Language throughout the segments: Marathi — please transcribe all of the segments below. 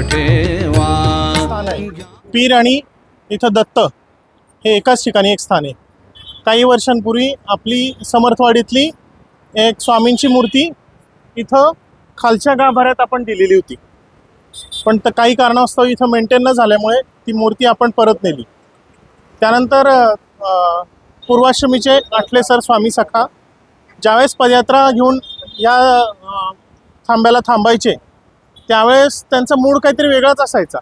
ठेवा पीर आणि इथं दत्त हे एकाच ठिकाणी एक स्थान आहे. काही वर्षांपूर्वी आपली समर्थवाडीतली एक स्वामींची मूर्ती इथं खालच्या गाभाऱ्यात आपण दिलेली होती. पण तर काही कारणास्तव इथं मेंटेन न झाल्यामुळे ती मूर्ती आपण परत नेली. त्यानंतर पूर्वाश्रमीचे आठले सर स्वामी सखा ज्यावेळेस पदयात्रा घेऊन या थांब्याला थांबायचे त्यावेळेस त्यांचा मूड काहीतरी वेगळाच असायचा.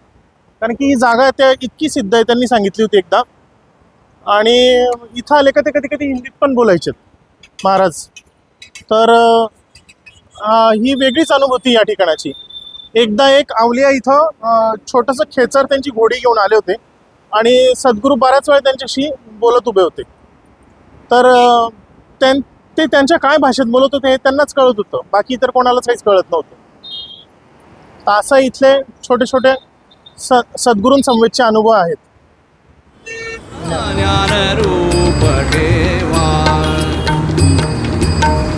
कारण की ही जागा त्या इतकी सिद्ध आहे त्यांनी सांगितली होती एकदा. आणि इथं आले का ते कधी कधी हिंदीत पण बोलायचे. महाराज. तर आ, ही वेगळीच अनुभूती या ठिकाणाची. एकदा एक आवलिया इथं छोटंसं खेचर त्यांची घोडी घेऊन आले होते. आणि सद्गुरू बऱ्याच वेळा त्यांच्याशी बोलत उभे होते. तर त्यां ते त्यांच्या काय भाषेत बोलत होते हे त्यांनाच कळत होतं. बाकी इतर कोणालाच काहीच कळत नव्हतं. असं इथले छोटे छोटे स सद्गुरूंसमवेतचे अनुभव आहेत.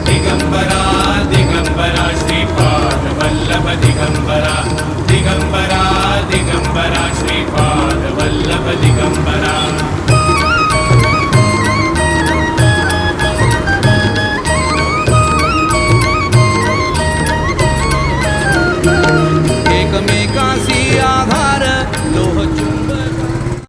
दिगंबरा दिगंबरा श्रीपाद वल्लभ दिगंबरा.